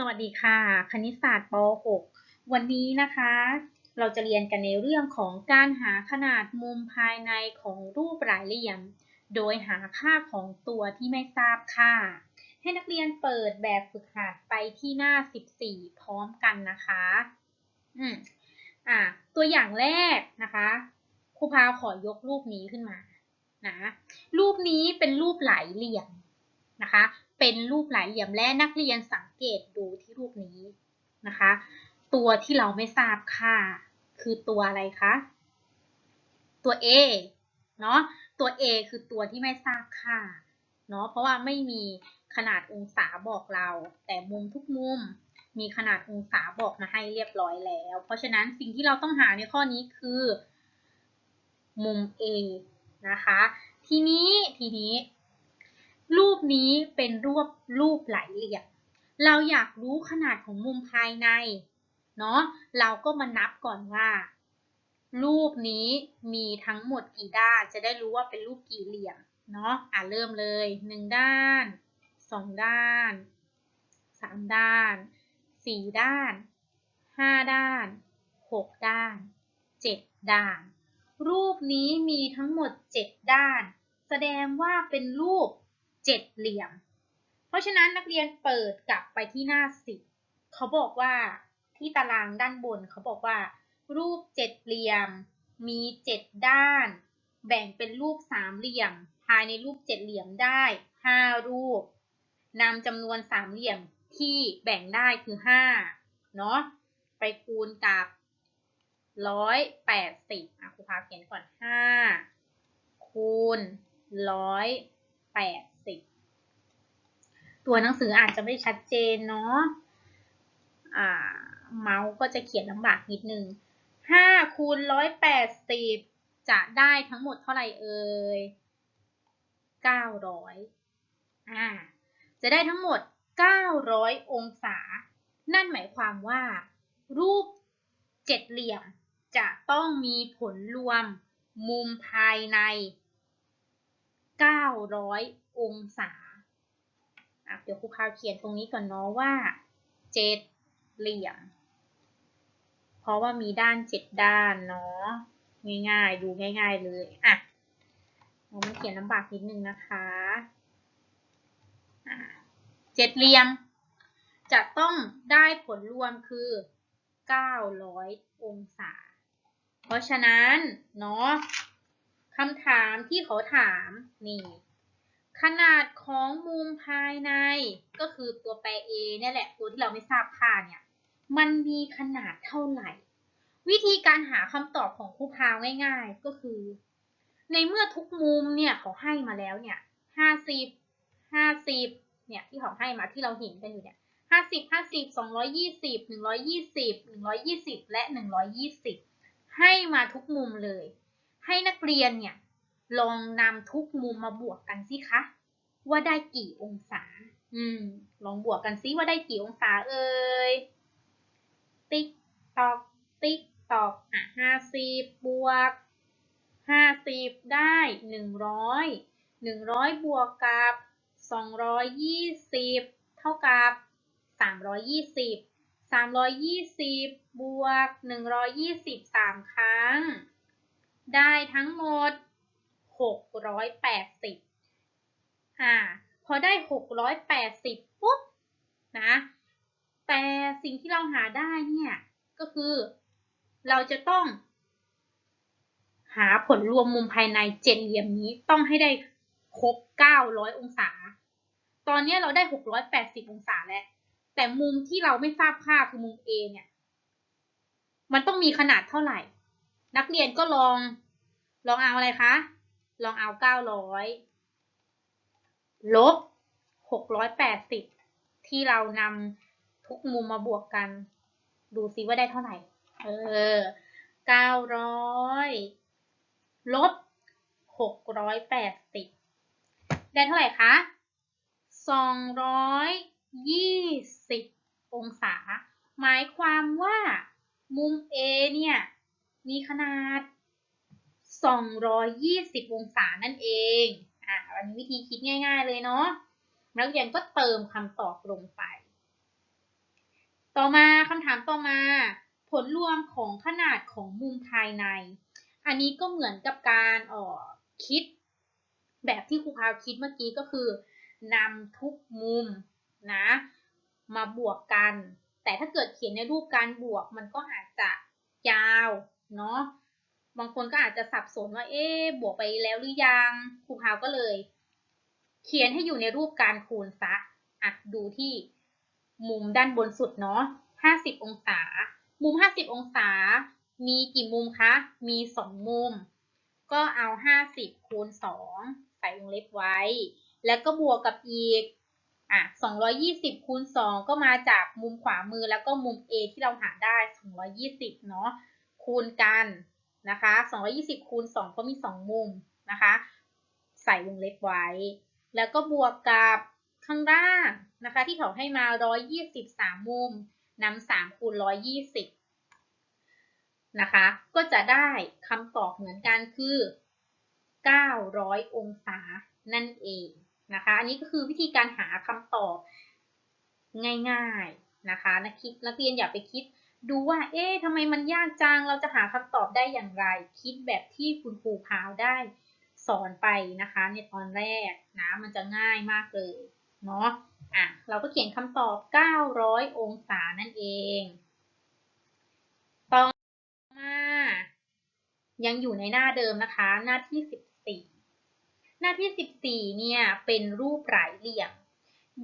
สวัสดีค่ะ คณิตศาสตร์ป .6 วันนี้นะคะ เราจะเรียนกันในเรื่องของการหาขนาดมุมภายในของรูปหลายเหลี่ยม โดยหาค่าของตัวที่ไม่ทราบค่า ให้นักเรียนเปิดแบบฝึกหัดไปที่หน้า 14 พร้อมกันนะคะ อืมอ่าตัวอย่างแรกนะคะครูพาวขอยกรูปนี้ขึ้นมานะรูปนี้เป็นรูปหลายเหลี่ยมนะคะ เป็นรูปหลายเหลี่ยมและนักเรียนสังเกตดูที่รูปนี้นะคะ ตัวที่เราไม่ทราบค่าคือตัวอะไรคะ ตัว A เนาะตัว A คือตัวที่ไม่ทราบค่าเนาะเพราะว่าไม่มีขนาดองศาบอกเรา แต่มุมทุกมุมมีขนาดองศาบอกมาให้เรียบร้อยแล้ว เพราะฉะนั้นสิ่งที่เราต้องหาในข้อนี้คือ มุม A นะคะ ทีนี้ทีนี้ รูปนี้เป็นรูปรูปหลายเหลี่ยม เราอยากรู้ขนาดของมุมภายใน เนาะ เราก็มานับก่อนว่า รูปนี้มีทั้งหมดกี่ด้าน จะได้รู้ว่าเป็นรูปกี่เหลี่ยม เนาะ อะเริ่มเลยหนึ่งด้านสองด้านสามด้านสี่ด้านห้าด้านหกด้านเจ็ดด้าน รูปนี้มีทั้งหมดเจ็ดด้าน แสดงว่าเป็นรูป เจ็ดเหลี่ยม เพราะฉะนั้นนักเรียนเปิดกลับไปที่หน้าสิบเขาบอกว่าที่ตารางด้านบนเขาบอกว่า รูปเจ็ดเหลี่ยม มีเจ็ดด้าน แบ่งเป็นรูปสามเหลี่ยม ภายในรูปเจ็ดเหลี่ยมได้ห้ารูปนำจำนวนสามเหลี่ยมที่แบ่งได้คือห้าเนาะไปคูณกับร้อยแปดสิบอะครูพาเขียนก่อนห้าคูณร้อย แปดสิบตัวหนังสืออาจจะไม่ชัดเจนเนาะอ่า เมาส์ก็จะเขียนลำบากนิดนึงห้าคูณร้อยแปดสิบจะได้ทั้งหมดเท่าไหร่เอ่ยเก้าร้อยอ่า จะได้ทั้งหมด900องศา นั่นหมายความว่า รูปเจ็ดเหลี่ยมจะต้องมีผลรวมมุมภายใน 900 องศาอะเดี๋ยวครูคาวเขียนตรงนี้ก่อนเนาะว่า เจ็ดเหลี่ยม เพราะว่ามีด้านเจ็ดด้านเนาะ ง่ายๆ ดูง่าย ๆ เลย อะ มันเขียนลำบากนิดนึงนะคะเจ็ดเหลี่ยม จะต้องได้ผลรวมคือ 900 องศา เพราะฉะนั้น เนาะ คำถามที่เขาถามนี่ขนาดของมุมภายในก็คือตัวแปร A นี่แหละตัวที่เราไม่ทราบค่าเนี่ยมันมีขนาดเท่าไหร่ วิธีการหาคำตอบของครูพาวง่าย ๆ ก็คือ ในเมื่อทุกมุมเนี่ยเขาให้มาแล้วเนี่ย50 50เนี่ยที่เขาให้มาที่เราเห็นกันอยู่เนี่ยห้าสิบห้าสิบสองร้อยยี่สิบหนึ่งร้อยยี่สิบหนึ่งร้อยยี่สิบและหนึ่งร้อยยี่สิบให้มาทุกมุมเลย ให้นักเรียนเนี่ยลองนำทุกมุมมาบวกกันสิคะ ว่าได้กี่องศา อืม ลองบวกกันซิว่าได้กี่องศาเอ่ย ติ๊กตอก ติ๊กตอก อะห้าสิบบวกห้าสิบได้หนึ่งร้อยหนึ่งร้อยบวกกับ220เท่ากับ320 320บสามร้อยยี่สิบบวก120 3ครั้ง ได้ทั้งหมด 680อ่าพอได้ 680ปุ๊บนะแต่สิ่งที่เราหาได้เนี่ยก็คือเราจะต้อง หาผลรวมมุมภายในเจ็ดเหลี่ยมนี้ต้องให้ได้ครบ 900 องศา ตอนนี้เราได้ 680 องศาแล้ว แต่มุมที่เราไม่ทราบค่าคือมุม A เนี่ย มันต้องมีขนาดเท่าไหร่ นักเรียนก็ลอง ลองเอาอะไรคะ ลองเอา900ลบ680ที่เรานำทุกมุมมาบวกกัน ดูซิว่าได้เท่าไหร่ เออ900ลบ680ได้เท่าไหร่คะ220องศา หมายความว่ามุม A เนี่ย มีขนาด 220 องศานั่นเอง อะวันนี้วิธีคิดง่าย ๆ เลยเนาะนักเรียนก็เติมคำตอบลงไป ต่อมาคำถามต่อมา ผลรวมของขนาดของมุมภายใน อันนี้ก็เหมือนกับการออคิด แบบที่ครูพาวคิดเมื่อกี้ก็คือนำทุกมุมนะ มาบวกกัน แต่ถ้าเกิดเขียนในรูปการบวกมันก็อาจจะยาว เนาะบางคนก็อาจจะสับสนว่า เอ๊บวกไปแล้วหรือยังครูพาวก็เลย เขียนให้อยู่ในรูปการคูณซะอะดูที่มุมด้านบนสุดเนาะ50 องศา มุม 50 องศา มีกี่มุมคะ มี 2 มุม ก็เอา 50 คูณ 2 ใส่วงเล็บไว้ แล้วก็บวกกับอีก อะ 220 คูณ 2 ก็มาจากมุมขวามือแล้วก็มุม A ที่เราหาได้ 220 เนาะ คูณกันนะคะ220คูณ2เพราะมี 2 มุมนะคะ ใส่วงเล็บไว้ แล้วก็บวกกับข้างล่างนะคะ ที่เขาให้มา 123 มุมนำ3คูณ120 นะคะ ก็จะได้คำตอบเหมือนกันคือ 900 องศานั่นเองนะคะ อันนี้ก็คือวิธีการหาคำตอบง่ายๆนะคะนักคิดนักเรียนอย่าไปคิด ดูว่า เอ๊ะทำไมมันยากจัง เราจะหาคำตอบได้อย่างไร คิดแบบที่คุณครูพาวได้สอนไปนะคะในตอนแรกนะมันจะง่ายมากเลยเนาะอะเราก็เขียนคำตอบ 900 องศานั่นเอง ต่อมา ยังอยู่ในหน้าเดิมนะคะ หน้าที่ 14 หน้าที่ 14เนี่ยเป็นรูปหลายเหลี่ยม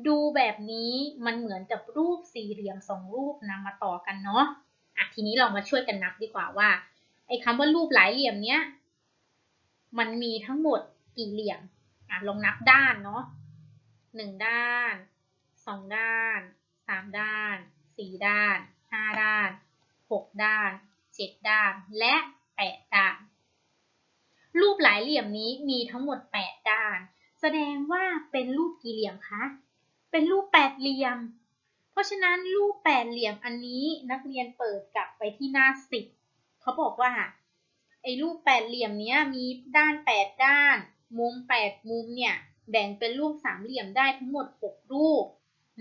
ดูแบบนี้มันเหมือนกับรูปสี่เหลี่ยมสองรูปนำมาต่อกันเนาะอะทีนี้เรามาช่วยกันนับดีกว่าว่าไอ้คำว่ารูปหลายเหลี่ยมเนี้ยมันมีทั้งหมดกี่เหลี่ยมอะลองนับด้านเนาะหนึ่งด้านสองด้านสามด้านสี่ด้านห้าด้านหกด้านเจ็ดด้าน และแปดด้าน รูปหลายเหลี่ยมนี้มีทั้งหมดแปดด้าน แสดงว่าเป็นรูปกี่เหลี่ยมคะ เป็นรูปแปดเหลี่ยม เพราะฉะนั้นรูปแปดเหลี่ยมอันนี้นักเรียนเปิดกลับไปที่หน้าสิบเขาบอกว่าไอ้รูปแปดเหลี่ยมเนี้ยมีด้านแปดด้าน มุมแปดมุมเนี่ยแบ่งเป็นรูปสามเหลี่ยมได้ทั้งหมดหกรูป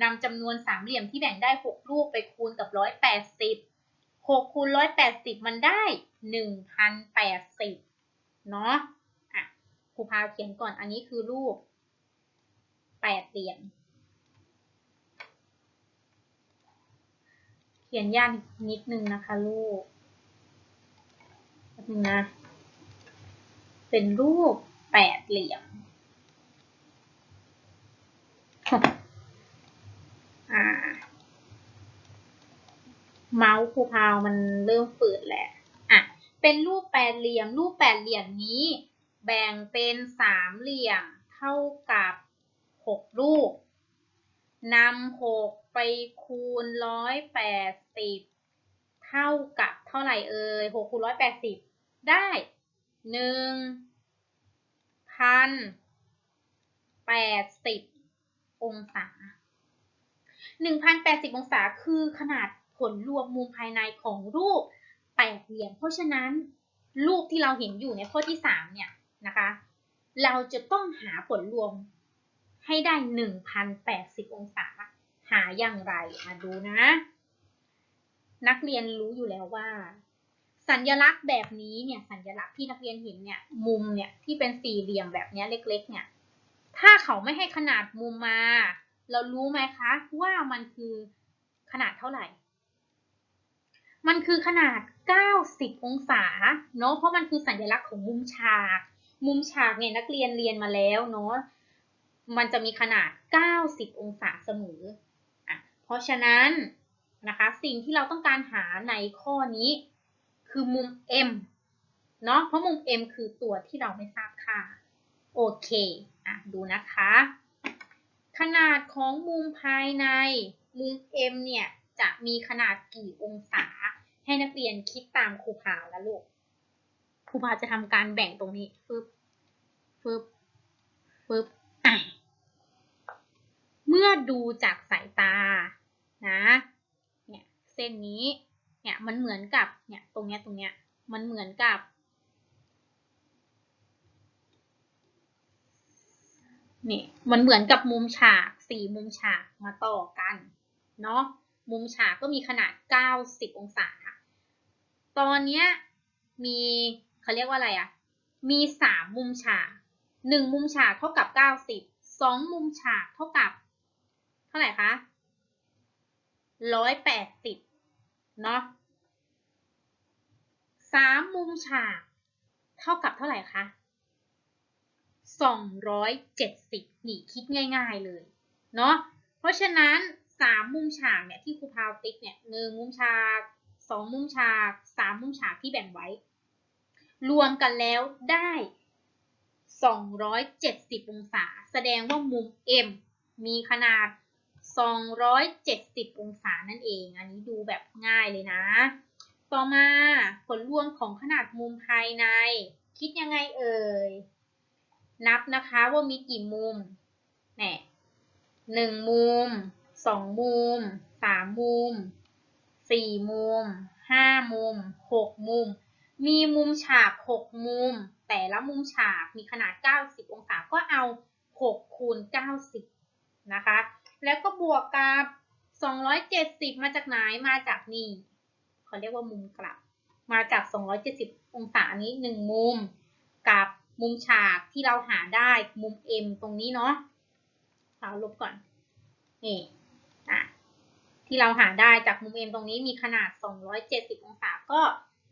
นำจำนวนสามเหลี่ยมที่แบ่งได้หกรูปไปคูณกับร้อยแปดสิบหกคูณร้อยแปดสิบมันได้หนึ่งพันแปดสิบเนาะอะครูพาเขียนก่อนอันนี้คือรูปแปดเหลี่ยม ขียนยากนิดนึงนะคะลูกแป๊บนึงนะ เป็นรูปแปดเหลี่ยม อ่า เมาส์ครูพาวมันเริ่มฝืดแหละอะ เป็นรูปแปดเหลี่ยม รูปแปดเหลี่ยมนี้ แบ่งเป็นสามเหลี่ยมเท่ากับหกรูป นำหกไปคูณร้อยแปดสิบเท่ากับเท่าไหร่เอ่ยหกคูณร้อยแปดสิบได้หนึ่งพันแปดสิบองศาหนึ่งพันแปดสิบองศาคือขนาดผลรวมมุมภายในของรูปแปดเหลี่ยม เพราะฉะนั้นรูปที่เราเห็นอยู่ในข้อที่สามเนี่ยนะคะ เราจะต้องหาผลรวม ให้ได้ 1,080 องศา หาอย่างไรมาดูนะ นักเรียนรู้อยู่แล้วว่า สัญลักษณ์แบบนี้เนี่ยสัญลักษณ์ที่นักเรียนเห็นเนี่ยมุมเนี่ยที่เป็นสี่เหลี่ยมแบบนี้เล็ก ๆ เนี่ยถ้าเขาไม่ให้ขนาดมุมมา เรารู้ไหมคะว่ามันคือขนาดเท่าไหร่ มันคือขนาด 90 องศาเนาะเพราะมันคือสัญลักษณ์ของมุมฉาก มุมฉากเนี่ยนักเรียนเรียนมาแล้วเนาะ มันจะมีขนาด 90 องศาเสมออะเพราะฉะนั้นนะคะสิ่งที่เราต้องการหาในข้อนี้ คือมุม M เนาะเพราะมุม M คือตัวที่เราไม่ทราบค่าโอเคอะดูนะคะ ขนาดของมุมภายในมุม M เนี่ยจะมีขนาดกี่องศา ให้นักเรียนคิดตามครูพาวนะลูกครูพาวจะทำการแบ่งตรงนี้ฟึบฟึบฟึบ เมื่อดูจากสายตานะเนี่ยเส้นนี้เนี่ยมันเหมือนกับเนี่ยตรงเนี้ยตรงเนี้ยมันเหมือนกับ นี่มันเหมือนกับมุมฉากสี่มุมฉากมาต่อกันเนาะมุมฉากก็มีขนาด 90 องศา ตอนเนี้ยมีเขาเรียกว่าอะไรอะมี 3 มุมฉาก 1 มุมฉากเท่ากับ 90 2 มุมฉากเท่ากับ เท่าไหร่คะ180เนาะสามมุมฉาก เท่ากับเท่าไหร่คะ270นี่คิดง่ายๆเลย เนาะเพราะฉะนั้น3มุมฉากเนี่ยที่ครูพาวติ๊กเนี่ยหนึ่งมุมฉาก2มุมฉาก3มุมฉากที่แบ่งไว้ รวมกันแล้วได้270 องศา แสดงว่ามุม M มีขนาด 270 องศานั่นเอง อันนี้ดูแบบง่ายเลยนะ ต่อมาผลรวมของขนาดมุมภายใน คิดยังไงเอ่ย นับนะคะว่ามีกี่มุมแหน่หนึ่งมุมสองมุมสามมุมสี่มุมห้ามุมหกมุม มีมุมฉากหกมุม แต่ละมุมฉากมีขนาด 90 องศาก็เอา6คูณ90 นะคะ แล้วก็บวกกับ 270 มาจากไหน มาจากนี่เขาเรียกว่ามุมกลับ มาจาก 270 องศานี้ 1 มุม กับมุมฉากที่เราหาได้มุม M ตรงนี้เนาะเอาลบก่อน นี่อะที่เราหาได้จากมุม M ตรงนี้มีขนาด 270 องศา ก็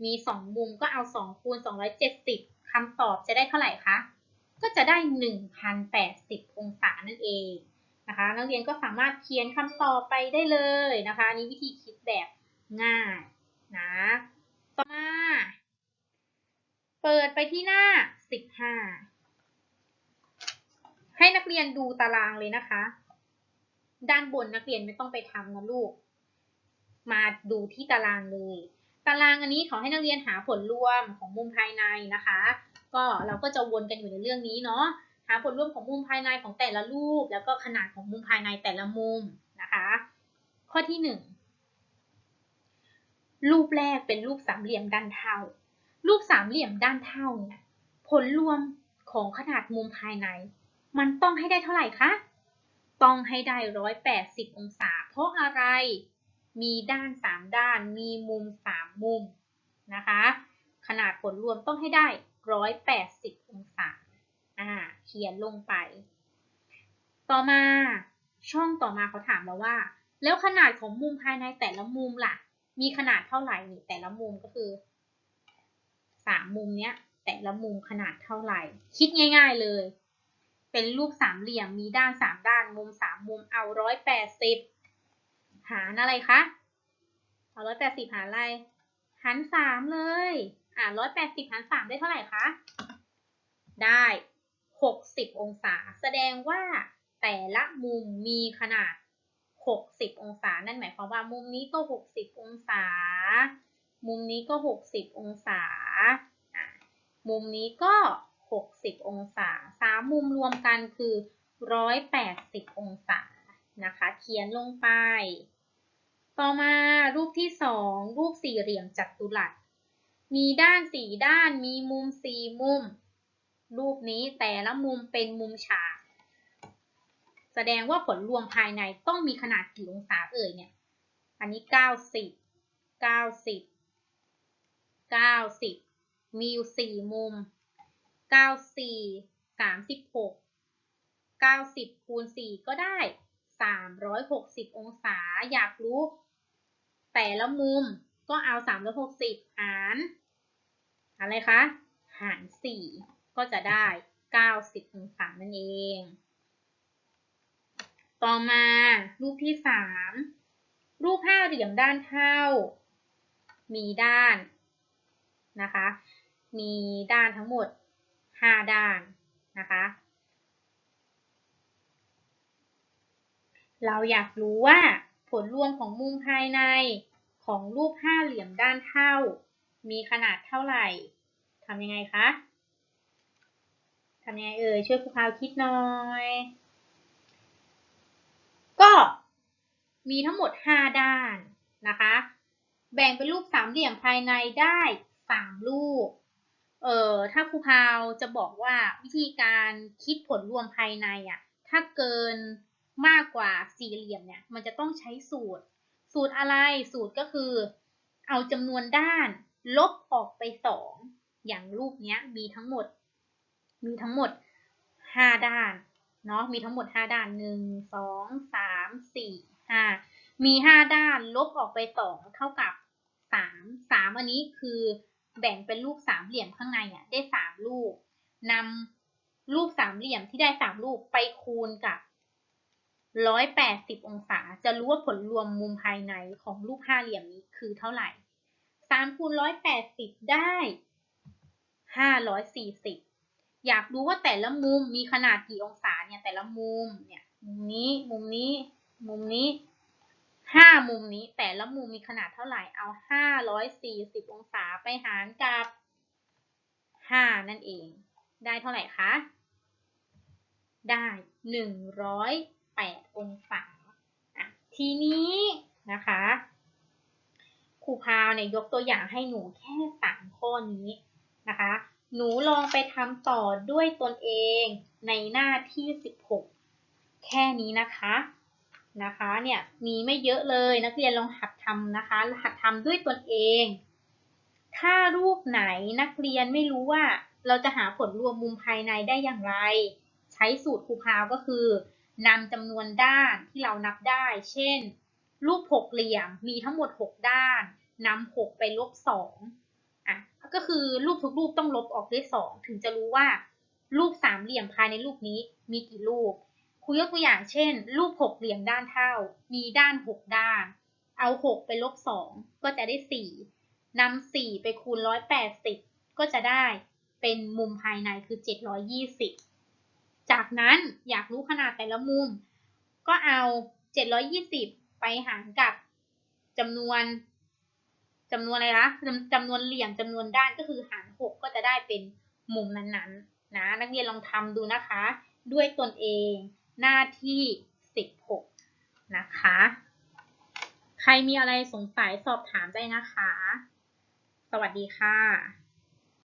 มี 2 มุมก็เอา 2 คูณ 270 คำตอบจะได้เท่าไหร่คะ ก็จะได้ 1,080 องศานั่นเอง นะคะ นักเรียนก็สามารถเขียนคำตอบไปได้เลยนะคะนี่วิธีคิดแบบง่ายนะต่อมา เปิดไปที่หน้า 15 ให้นักเรียนดูตารางเลยนะคะ ด้านบนนักเรียนไม่ต้องไปทำนะลูก มาดูที่ตารางเลย ตารางอันนี้ขอให้นักเรียนหาผลรวมของมุมภายในนะคะ ก็เราก็จะวนกันอยู่ในเรื่องนี้เนาะ หาผลรวมของมุมภายในของแต่ละรูป แล้วก็ขนาดของมุมภายในแต่ละมุมนะคะ ข้อที่หนึ่งรูปแรกเป็นรูปสามเหลี่ยมด้านเท่า รูปสามเหลี่ยมด้านเท่าเนี่ยผลรวมของขนาดมุมภายใน มันต้องให้ได้เท่าไหร่คะ ต้องให้ได้ร้อยแปดสิบองศา เพราะอะไร มีด้านสามด้าน มีมุมสามมุมนะคะ ขนาดผลรวมต้องให้ได้ร้อยแปดสิบองศา อ่า เขียนลงไป ต่อมาช่องต่อมาเขาถามเราว่า แล้วขนาดของมุมภายในแต่ละมุมล่ะ มีขนาดเท่าไหร่นี่แต่ละมุมก็คือสามมุมเนี้ย แต่ละมุมขนาดเท่าไหร่ คิดง่าย ๆเลย เป็นรูปสามเหลี่ยมมีด้านสามด้านมุมสามมุมเอาร้อยแปดสิบหารอะไรคะเอาร้อยแปดสิบหารอะไรหารสามเลย อ่าร้อยแปดสิบหารสามได้เท่าไหร่คะ ได้ 60 องศา แสดงว่าแต่ละมุมมีขนาด 60 องศา นั่นหมายความว่ามุมนี้ก็ 60 องศา มุมนี้ก็ 60 องศา มุมนี้ก็ 60 องศาสามมุมรวมกันคือ 180 องศา นะคะ เขียนลงไป ต่อมารูปที่ 2 รูปสี่เหลี่ยมจัตุรัส มีด้านสี่ด้าน มีมุมสี่มุม รูปนี้แต่ละมุมเป็นมุมฉาก แสดงว่าผลรวมภายในต้องมีขนาดกี่องศาเอ่ยเนี่ย อันนี้ 90 90 90 มีอยู่ 4 มุม 94 36 90คูณ4ก็ได้ 360 องศา อยากรู้ แต่ละมุมก็เอา 360 หาร อะไรคะ หาร 4 ก็จะได้ 90 องศานั่นเอง ต่อมารูปที่ 3 รูปห้าเหลี่ยมด้านเท่า มีด้านนะคะ มีด้านทั้งหมด 5 ด้านนะคะ เราอยากรู้ว่าผลรวมของมุมภายในของรูปห้าเหลี่ยมด้านเท่า มีขนาดเท่าไหร่ทำยังไงคะำยังไงเอ่ยช่วยครูพาวคิดหน่อย ก็มีทั้งหมด 5 ด้านนะคะ แบ่งเป็นรูปสามเหลี่ยมภายในได้3รูปเอ่อถ้าครูพาวจะบอกว่าวิธีการคิดผลรวมภายในอะถ้าเกินมากกว่าสี่เหลี่ยมเนี่ยมันจะต้องใช้สูตร สูตรอะไรสูตรก็คือ เอาจำนวนด้านลบออกไปสองอย่างรูปเนี้ยมีทั้งหมด มีทั้งหมดห้าด้านเนาะมีทั้งหมดห้าด้านหนึ่งสองสามสี่ห้ามีห้าด้านลบออกไปสองเท่ากับสามสามอันนี้คือแบ่งเป็นรูปสามเหลี่ยมข้างในอะได้สามรูปนำรูปสามเหลี่ยมที่ได้สามรูปไปคูณกับร้อยแปดสิบองศา จะรู้ว่าผลรวมมุมภายในของรูปห้าเหลี่ยมนี้คือเท่าไหร่สามคูณร้อยแปดสิบได้ห้าร้ อยากรู้ว่าแต่ละมุมมีขนาดกี่องศาเนี่ยแต่ละมุมเนี่ยมุมนี้มุมนี้มุมนี้ห้ามุมนี้แต่ละมุมมีขนาดเท่าไหร่เอาห้าร้อยสี่สิบองศาไปหารกับห้านั่นเอง ได้เท่าไหร่คะได้หนึ่งร้อยแปดองศาทีนี้นะคะครูพาวเนี่ยยกตัวอย่างให้หนูแค่สามข้อนี้นะคะ หนูลองไปทำต่อด้วยตนเองในหน้าที่ 16 แค่นี้นะคะนะคะเนี่ยมีไม่เยอะเลยนักเรียนลองหัดทำนะคะ หัดทำด้วยตนเอง ถ้ารูปไหนนักเรียนไม่รู้ว่าเราจะหาผลรวมมุมภายในได้อย่างไร ใช้สูตรครูพาวก็คือนำจำนวนด้านที่เรานับได้ เช่น รูปหกเหลี่ยมมีทั้งหมด 6 ด้านนำ6ไปลบ2อะ ก็คือรูปทุกรูปต้องลบออกด้วย2ถึงจะรู้ว่า รูปสามเหลี่ยมภายในรูปนี้มีกี่รูปครูยกตัวอย่างเช่น รูปหกเหลี่ยมด้านเท่า มีด้าน 6 ด้าน เอา 6 ไปลบ 2 ก็จะได้ 4นำ4ไปคูณ 180 ก็จะได้เป็นมุมภายในคือ 720 จากนั้นอยากรู้ขนาดแต่ละมุม ก็เอา 720 ไปหารกับจำนวน จำนวนอะไรนะจำจำนวนเหลี่ยมจำนวนด้านก็คือหารหก็จะได้เป็นมุมนั้นๆนะนักเรียนลองทำดูนะคะ ด้วยตนเองหน้าที่ 16 นะคะ ใครมีอะไรสงสัยสอบถามได้นะคะ สวัสดีค่ะ